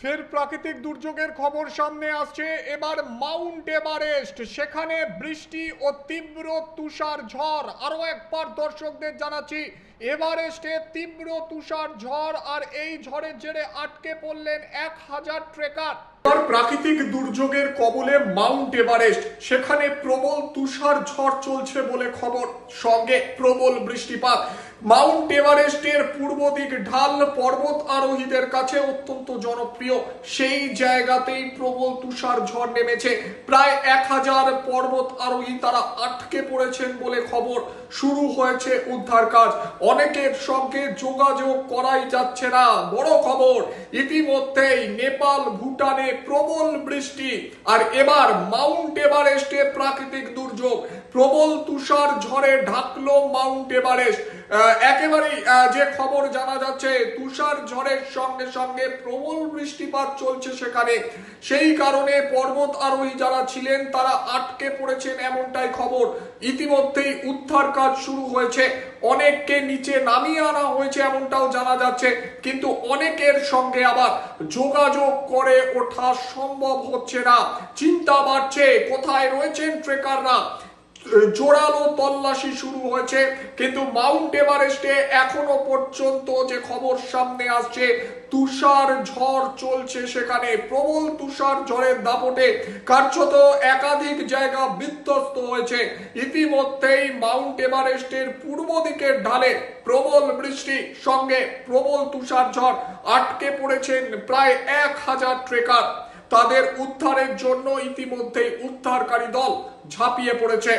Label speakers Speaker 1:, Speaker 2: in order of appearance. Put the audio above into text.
Speaker 1: ফের প্রাকৃতিক দুর্যোগের খবর সামনে আসছে। এবার মাউন্ট এভারেস্ট, সেখানে বৃষ্টি ও তীব্র তুষার ঝড়। আরও একবার দর্শকদের জানাচ্ছি, এভারেস্টে তীব্র তুষার ঝড় আর এই ঝড়ের জেরে আটকে পড়লেন এক হাজার ট্রেকার। প্রাকৃতিক দুর্যোগের কবলে মাউন্ট এভারেস্ট। সেখানে প্রবল তুষার ঝড় চলছে বলে খবর। সঙ্গে প্রবল বৃষ্টিপাত। মাউন্ট এভারেস্টের পূর্ব দিক ঢাল পর্বত আরোহীদের কাছে অত্যন্ত জনপ্রিয়। সেই জায়গাতেই প্রবল তুষার ঝড় নেমেছে। প্রায় এক হাজার পর্বত আরোহী তারা আটকে পড়েছেন বলে খবর। শুরু হয়েছে উদ্ধার কাজ। অনেকের সঙ্গে যোগাযোগ করাই যাচ্ছে না। বড় খবর, ইতিমধ্যেই নেপাল, ভুটানে প্রবল বৃষ্টি আর এবার মাউন্ট এভারেস্টে প্রাকৃতিক দুর্যোগ। প্রবল তুষার ঝড়ে ঢাকলো মাউন্ট এভারেস্ট। একেবারেই যে খবর জানা যাচ্ছে, তুষার ঝড়ের সঙ্গে সঙ্গে প্রবল বৃষ্টিপাত চলছে সেখানে। সেই কারণে পর্বত আরোহী যারা ছিলেন, তারা আটকে পড়েছেন এমনটাই খবর। ইতিমধ্যেই উদ্ধার কাজ শুরু হয়েছে। অনেককে নিচে নামিয়ে আনা হয়েছে এমনটাও জানা যাচ্ছে। কিন্তু অনেকের সঙ্গে আবার যোগাযোগ করে ওঠা সম্ভব হচ্ছে না। চিন্তা বাড়ছে কোথায় রয়েছেন ট্রেকাররা জোরালো তল্লাশি শুরু হয়েছে, কিন্তু মাউন্ট এভারেস্টে এখনও পর্যন্ত যে খবর সামনে আসছে, তুষার ঝড় চলছে সেখানে। প্রবল তুষার ঝড়ের দাপটে কার্যত একাধিক জায়গা বিধ্বস্ত হয়েছে। ইতিমধ্যেই মাউন্ট এভারেস্টের পূর্ব দিকের ঢালে প্রবল বৃষ্টি, সঙ্গে প্রবল তুষার ঝড় আটকে পড়েছেন প্রায় এক হাজার ট্রেকার। তাদের উদ্ধারের জন্য ইতিমধ্যেই উদ্ধারকারী দল ঝাঁপিয়ে পড়েছে।